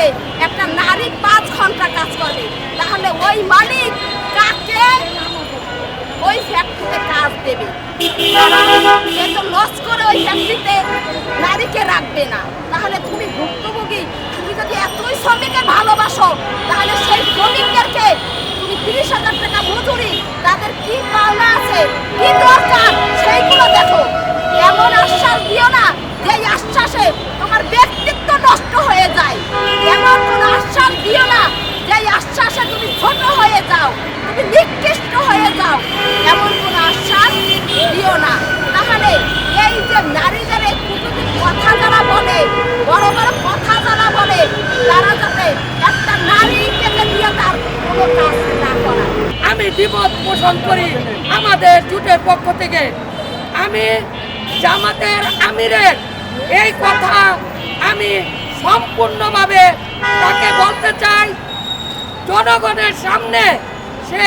হবে একটা নারী পাঁচ ঘণ্টা কাজ করবে তাহলে ওই মালিক কাকে? ওই ফ্যাক্টরিতে কাজ দেবে। লস করে ওই ফ্যাক্টরিতে নারীকে রাখবে না। তাহলে তুমি ভুক্তভোগী, তুমি যদি এতই শ্রমিকের ভালোবাসো, তাহলে সেই শ্রমিকদেরকে তুমি তিরিশ হাজার টাকা মজুরি, তাদের কি পাওনা আছে, কি দরকার, সেইগুলো দেখো। এমন আশ্বাস দিও না যে এই আশ্বাসে তোমার ব্যক্তিত্ব নষ্ট হয়ে যায় এমন কোনো আশ্বাস দিও না যে এই আশ্বাসে তুমি ছোট হয়ে যাও তুমি নিকৃষ্ট হয়ে যাও এমন কোনো আশ্বাস দিও না তাহলে এই যে নারীদের এই কুটুতির কথা যারা বলে বড় বড় কথা যারা বলে তারা যাতে একটা নারীকে দিয়ে তার কোনো কাজ না করায় আমি বিপদ পোষণ করি আমাদের জুটের পক্ষ থেকে। আমি জামাতের আমিরের এই কথা আমি সম্পূর্ণভাবে তাকে বলতে চাই, জনগণের সামনে সে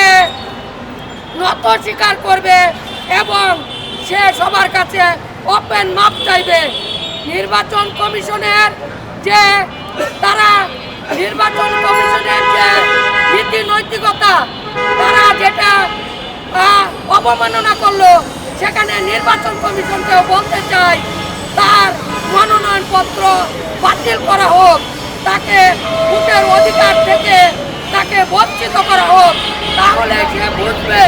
নত স্বীকার করবে এবং সে সবার কাছে ওপেন মাপ চাইবে। নির্বাচন কমিশনের যে তারা নির্বাচন কমিশনের যে নীতি নৈতিকতা, তারা যেটা অবমাননা করল, সেখানে নির্বাচন কমিশনকেও বলতে চাই, তার মনোনয়নপত্র বাতিল করা হোক, তাকে ভোটের অধিকার থেকে তাকে বঞ্চিত করা হোক, তাহলে সে বুঝবে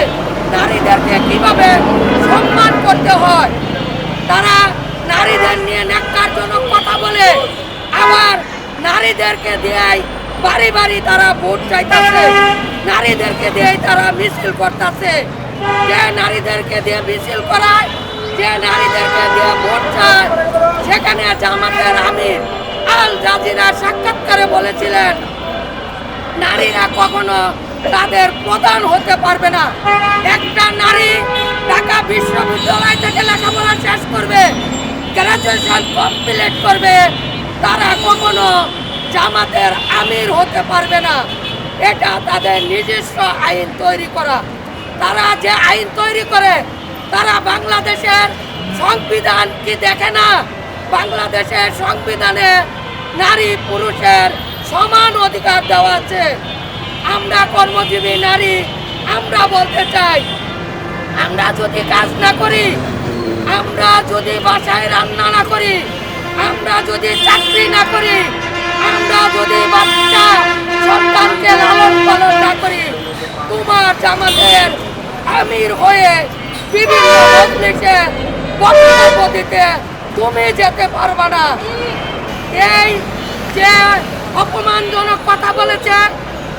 নারীদেরকে কীভাবে সম্মান করতে হয়। তারা নারীদের নিয়ে ন্যাক্কারজনক নারীদেরকে দিয়েই বাড়ি বাড়ি তারা ভোট চাইতেছে। নারীদেরকে দিয়েই তারা মিছিল করতেছে। যে নারীদেরকে দিয়ে মিছিল করায়, যে নারীদেরকে দিয়ে ভোট চায়, সেখানে জামাতের আমির আল জাজিরা সাক্ষাৎকারে বলেছিলেন, নারীরা কখনো তাদের প্রধান হতে পারবে না। একটা নারী ঢাকা বিশ্ববিদ্যালয় থেকে লেখাপড়া শেষ করবে গ্রাজুয়েশন কমপ্লিট করবে, তারা কখনো জামাতের আমির হতে পারবে না। এটা তাদের নিজস্ব আইন তৈরি করা। তারা যে আইন তৈরি করে, তারা বাংলাদেশের সংবিধান কি দেখে না? বাংলাদেশের সংবিধানে নারী পুরুষের সমান অধিকার দেওয়া আছে। আমরা কর্মজীবী নারী, আমরা বলতে চাই, আমরা যদি কাজ না করি, আমরা যদি বাসায় রান্না না করি, আমরা যদি চাকরি না করি যদি বাচ্চা সন্তানকে লালন পালন না করি, তোমার জামাতের আমির হয়ে বিভিন্ন তুমি যেতে পারবে না। এই যে অপমানজনক কথা বলেছে,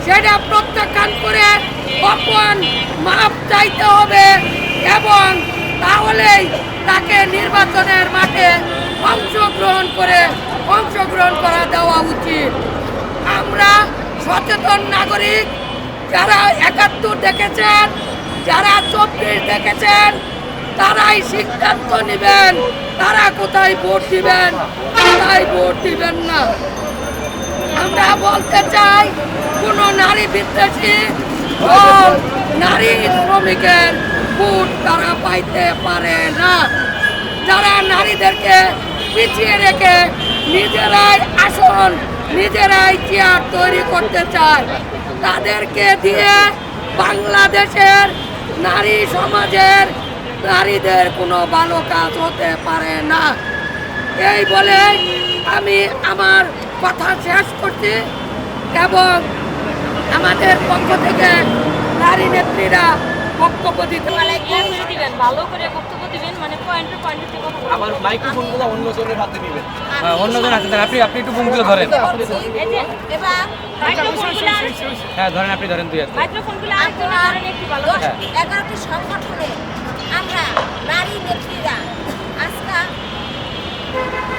সেটা প্রত্যাখ্যান করে অপমান মাপ চাইতে হবে এবং তাহলেই তাকে নির্বাচনের মাঠে অংশগ্রহণ করে অংশগ্রহণ করা দেওয়া সচেতন নাগরিক যারা একাত্তর দেখেছেন, যারা চব্বিশ দেখেছেন, তারাই সিদ্ধান্ত নেবেন তারা কোথায় ভোট দিবেন, কোথায় ভোট দিবেন না। আমরা বলতে চাই, কোন নারী বিদ্বেষী নারী শ্রমিকের ভোট তারা পাইতে পারে না। যারা নারীদেরকে পিছিয়ে রেখে নিজেরাই আসন নিজেরাই চেয়ার তৈরি করতে চায়। তাদেরকে দিয়ে বাংলাদেশের নারী সমাজের নারীদের কোনো ভালো কাজ হতে পারে না। এই বলে আমি আমার কথা শেষ করছি এবং আমাদের পক্ষ থেকে নারী নেত্রীরা বক্তব্য দিতে ভালো করে বক্তব্য দিবেন মানে পয়েন্টে পয়েন্টে দিয়ে কথা আবার মাইক্রোফোনগুলো অন্যজনের হাতে দিবেন হ্যাঁ, অন্যজন আছে তাহলে আপনি আপনি একটু ভূমিকা ধরেন। এই এবার মাইক্রোফোনগুলো হ্যাঁ ধরেন আপনি ধরেন দুই হাতে। মাইক্রোফোনগুলো আরেকজনে ধরেন একটু ভালো এগারোটি সংগঠনে আমরা নারী নেত্রীরা আজকা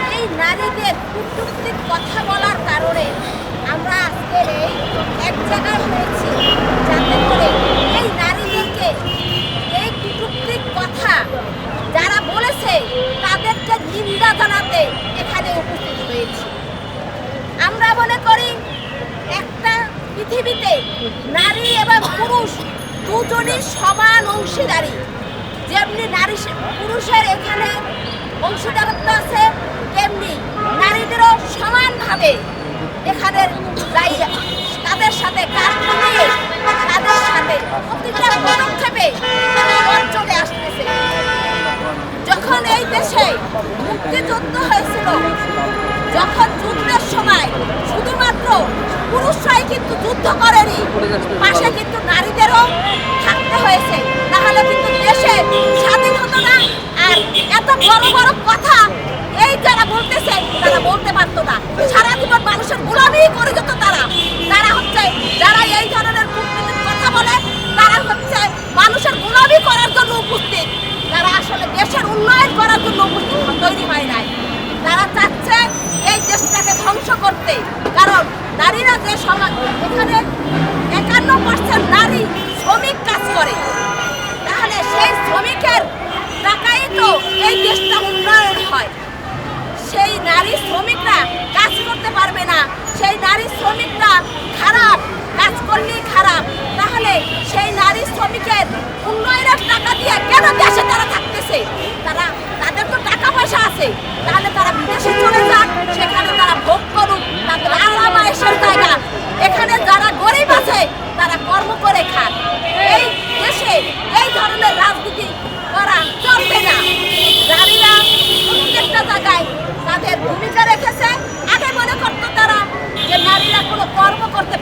এই নারীদের কূটনৈতিক কথা বলার কারণে আমরা আজকে এই এক জায়গায় হয়েছি যাতে করে এই নারীদেরকে এই কূটনৈতিক কথা যারা বলেছে তাদেরকে নিন্দা জানাতে এখানে উপস্থিত হয়েছি আমরা মনে করি একটা পৃথিবীতে নারী এবং পুরুষ দুজনই সমান অংশীদারি। যেমনি নারী পুরুষের এখানে অংশীদারত্ব আছে, তেমনি নারীদেরও সমানভাবে এখানে তাদের সাথে কাজ করিয়ে তাদের সাথে প্রতিটা পদক্ষেপে চলে আসতেছে। যখন এই দেশে মুক্তিযুদ্ধ হয়েছিল, যখন যুদ্ধের সময় শুধুমাত্র পুরুষরাই কিন্তু যুদ্ধ করেনি। পাশে কিন্তু নারীদেরও থাকতে হয়েছে। তাহলে কিন্তু দেশে স্বাধীন হতো না। আর এত বড় বড় কথা এই যারা বলতেছে, তারা বলতে পারতো না। সারা জীবন মানুষের গোলামি করে যেত তারা। তারা হচ্ছে, যারা এই ধরনের কূটনীতির কথা বলে, তারা হচ্ছে মানুষের গোলামি করার জন্য উপস্থিত। তারা আসলে দেশের উন্নয়ন করার জন্য উপস্থিত, তৈরি হয় নাই। তারা চাচ্ছে এই দেশটাকে ধ্বংস করতে। কারণ নারীরা যে সমাজ এখানে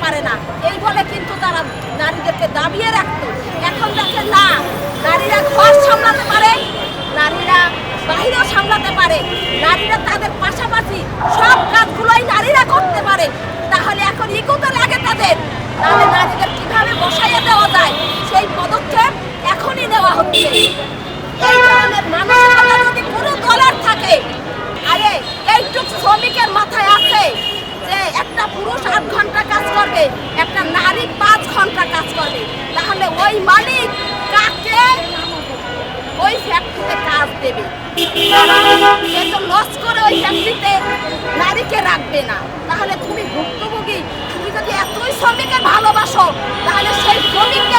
পারে না। এই বলে কিন্তু তারা নারীদেরকে দাবিয়ে রাখত। এখন দেখে না, নারীরা ঘর সামলাতে পারে, নারীরা বাহিরেও সামলাতে পারে। নারীরা তাদের পাশাপাশি সব কাজগুলোই নারীরা করতে পারে। তাহলে এখন ইকোতে লাগে তাদের। তাহলে নারীদের কীভাবে বসাইয়ে দেওয়া যায় সেই পদক্ষেপ এখনই নেওয়া হচ্ছে এই ধরনের মানসিকতা যদি কোনো দলের থাকে আরে এইটুক শ্রমিকের মাথায় আছে যে একটা পুরুষ আট ঘণ্টা কাজ করবে একটা নারী পাঁচ ঘণ্টা কাজ করবে তাহলে ওই মালিক কাকে? ওই ফ্যাক্টরিতে কাজ দেবে। সে তো লস করে ওই ফ্যাক্টরিতে নারীকে রাখবে না। তাহলে তুমি ভুক্তভোগী, তুমি যদি এতই শ্রমিকের ভালোবাসো, তাহলে সেই শ্রমিকদেরকে